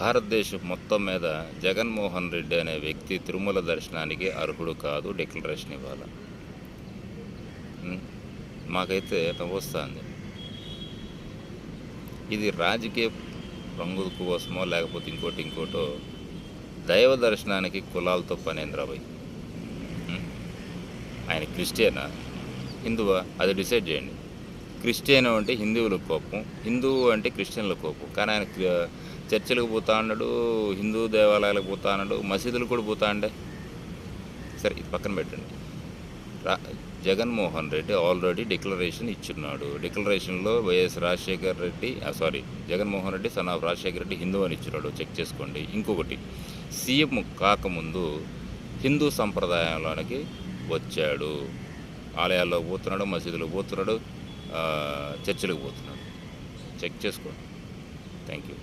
భారతదేశం మొత్తం మీద జగన్మోహన్ రెడ్డి అనే వ్యక్తి తిరుమల దర్శనానికి అర్హుడు కాదు డిక్లరేషన్ ఇవ్వాలి. మాకైతే నవ్వొస్తుంది. ఇది రాజకీయ రంగుల కోసమో లేకపోతే ఇంకోటి ఇంకోటో దైవ దర్శనానికి కులాలతో పనేంద్రాబాయ్ ఆయన క్రిస్టియనా? హిందువా? అది డిసైడ్ చేయండి. క్రిస్టియన్ అంటే హిందువులకు కోపం హిందువు అంటే క్రిస్టియన్ల కోపం. కానీ ఆయన చర్చిలకు పోతా ఉన్నాడు హిందూ దేవాలయాలకు పోతా ఉన్నాడు మసీదులు కూడా పోతా ఉండే సరే ఇది పక్కన పెట్టండి. రా జగన్మోహన్ రెడ్డి ఆల్రెడీ డిక్లరేషన్ ఇచ్చున్నాడు. డిక్లరేషన్లో YS Rajasekhar Reddy sorry Jaganmohan Reddy son of Rajasekhar Reddy Hindu అని ఇచ్చినాడు చెక్ చేసుకోండి. ఇంకొకటి సీఎం కాకముందు హిందూ సంప్రదాయంలోనికి వచ్చాడు. ఆలయాల్లో పోతున్నాడు మసీదులు పోతున్నాడు. చర్చలకు పోతున్నాను. చెక్ చేసుకోండి. Thank you.